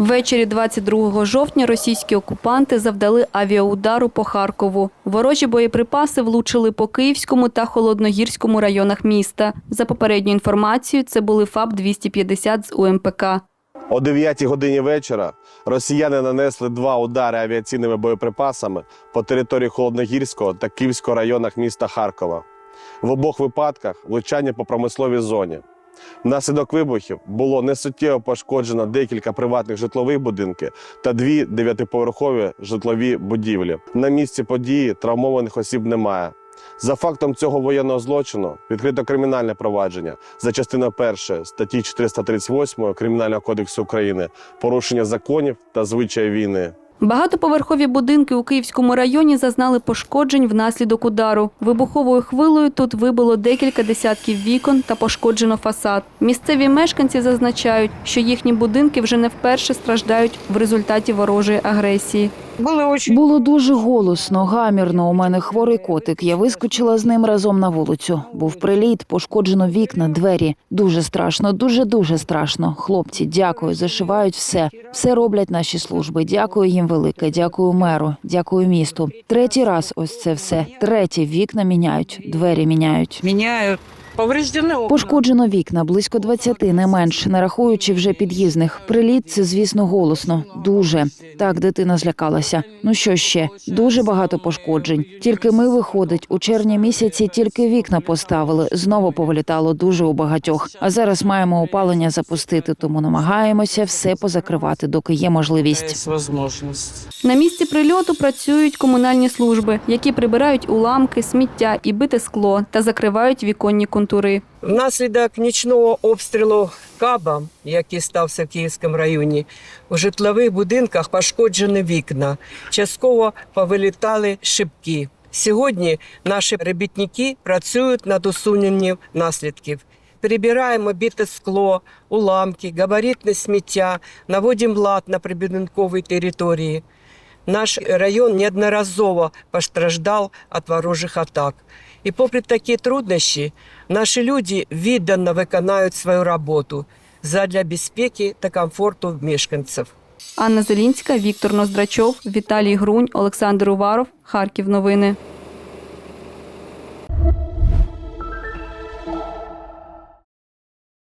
Ввечері 22 жовтня російські окупанти завдали авіаудару по Харкову. Ворожі боєприпаси влучили по Київському та Холодногірському районах міста. За попередньою інформацією, це були ФАБ-250 з УМПК. О 9 годині вечора росіяни нанесли два удари авіаційними боєприпасами по території Холодногірського та Київського районах міста Харкова. В обох випадках влучання по промисловій зоні. Внаслідок вибухів було несуттєво пошкоджено декілька приватних житлових будинків та дві дев'ятиповерхові житлові будівлі. На місці події травмованих осіб немає. За фактом цього воєнного злочину відкрито кримінальне провадження за частиною 1 статті 438 Кримінального кодексу України порушення законів та звичаї війни. Багатоповерхові будинки у Київському районі зазнали пошкоджень внаслідок удару. Вибуховою хвилою тут вибило декілька десятків вікон та пошкоджено фасад. Місцеві мешканці зазначають, що їхні будинки вже не вперше страждають в результаті ворожої агресії. Було дуже голосно, гамірно. У мене хворий котик. Я вискочила з ним разом на вулицю. Був приліт, пошкоджено вікна, двері. Дуже страшно, дуже дуже страшно. Хлопці, дякую, зашивають все. Все роблять наші служби. Дякую їм велике. Дякую меру, дякую місту. Третій раз ось це все. Третє вікна міняють, двері міняють. міняють. Повреждені окна. Пошкоджено вікна близько 20, не менш, не рахуючи вже під'їзних. Приліт це, звісно, голосно. Дуже так дитина злякалася. Ну що ще? Дуже багато пошкоджень. Тільки ми виходить у червні місяці, тільки вікна поставили. Знову повилітало дуже у багатьох. А зараз маємо опалення запустити, тому намагаємося все позакривати, доки є можливість. Є можливість. На місці прильоту працюють комунальні служби, які прибирають уламки, сміття і бите скло та закривають віконні контури. Внаслідок нічного обстрілу каба, який стався в Київському районі, у житлових будинках пошкоджені вікна, частково повилітали шибки. Сьогодні наші робітники працюють над усуненням наслідків. Перебираємо біте скло, уламки, габаритне сміття, наводимо лад на прибудинковій території. Наш район неодноразово постраждав від ворожих атак. І попри такі труднощі, наші люди віддано виконають свою роботу задля безпеки та комфорту мешканців. Анна Зелінська, Віктор Ноздрачов, Віталій Грунь, Олександр Уваров. Харків. Новини.